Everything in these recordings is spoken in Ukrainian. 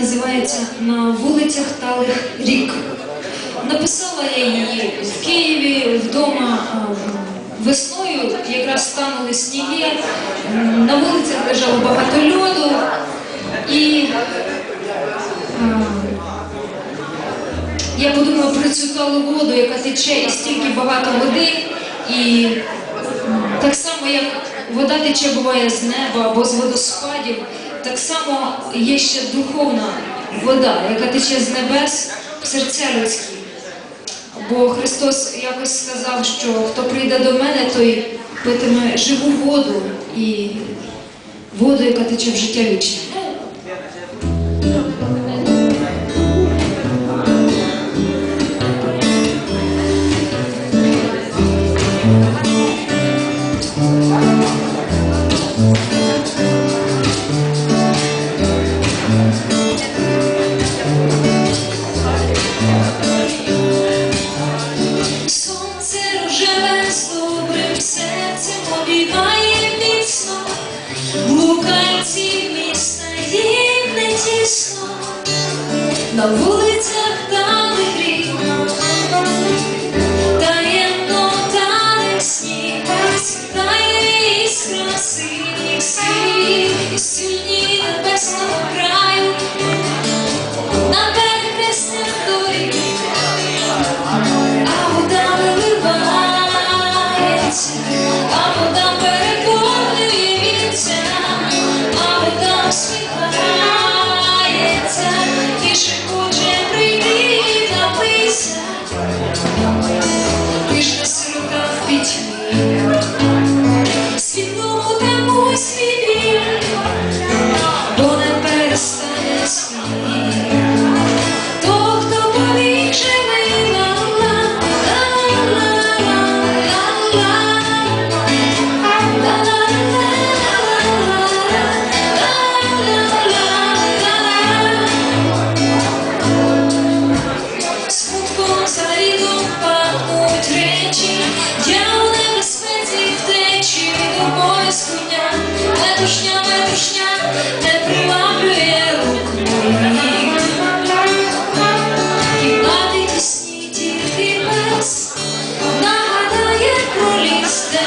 називається На вулицях Талих рік. Написала я її в Києві вдома весною, якраз станули сніги, на вулицях лежало багато льоду. І я подумала про цю талу воду, яка тече і стільки багато води, і так само, як вода тече буває з неба або з водоспадів, так само є ще духовна вода, яка тече з небес в серця людські. Бо Христос якось сказав, що хто прийде до мене, той питиме живу воду і воду, яка тече в життя вічне. Рожеве з добрим серцем обіймає міцно, блуканців міста їм не тісно, на вулицях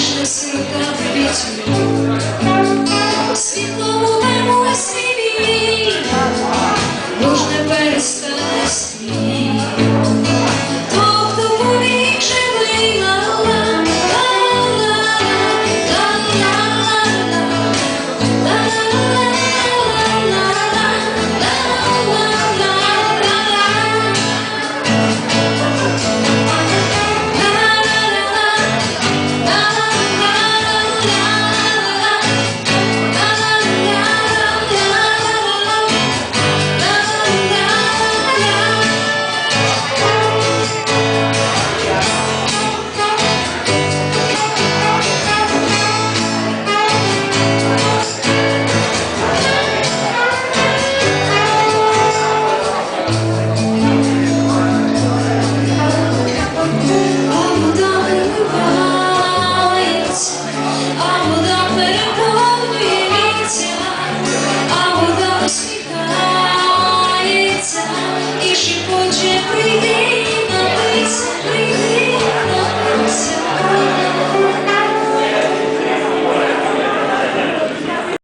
Не сирота в пітьмі,